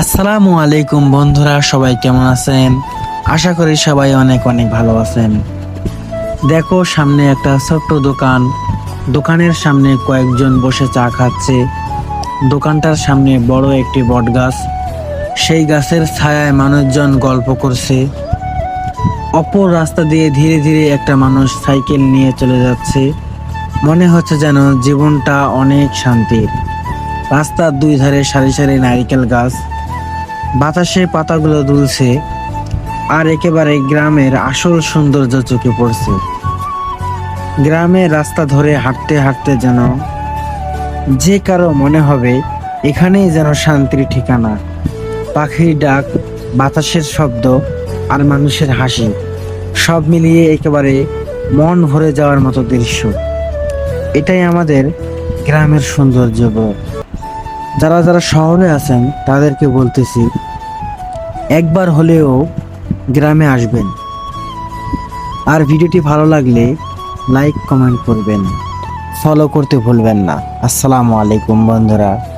আসসালামু আলাইকুম বন্ধুরা, সবাই কেমন আছেন? আশা করি সবাই অনেক অনেক ভালো আছেন। দেখো, সামনে একটা ছোট্ট দোকান। দোকানের সামনে কয়েকজন বসে চা খাচ্ছে। দোকানটার সামনে বড় একটি বট গাছ সেই গাছের ছায়ায় মানুষজন গল্প করছে। অপর রাস্তা দিয়ে ধীরে ধীরে একটা মানুষ সাইকেল নিয়ে চলে যাচ্ছে। মনে হচ্ছে যেন জীবনটা অনেক শান্তির। রাস্তার দুই ধারে সারি সারি নারিকেল গাছ। বাতাসে পাতাগুলো দুলছে আর একেবারে গ্রামের আসল সৌন্দর্য চোখে পড়ছে। গ্রামের রাস্তা ধরে হাঁটতে হাঁটতে যেন যে কারও মনে হবে এখানেই যেন শান্তির ঠিকানা। পাখির ডাক, বাতাসের শব্দ আর মানুষের হাসি, সব মিলিয়ে একেবারে মন ভরে যাওয়ার মতো দৃশ্য। এটাই আমাদের গ্রামের সৌন্দর্য। যারা যারা শহরে আছেন, তাদেরকে বলতেছি, একবার হলেও গ্রামে আসবেন। আর ভিডিওটি ভালো লাগলে লাইক, কমেন্ট করবেন। ফলো করতে ভুলবেন না। আসসালামু আলাইকুম বন্ধুরা।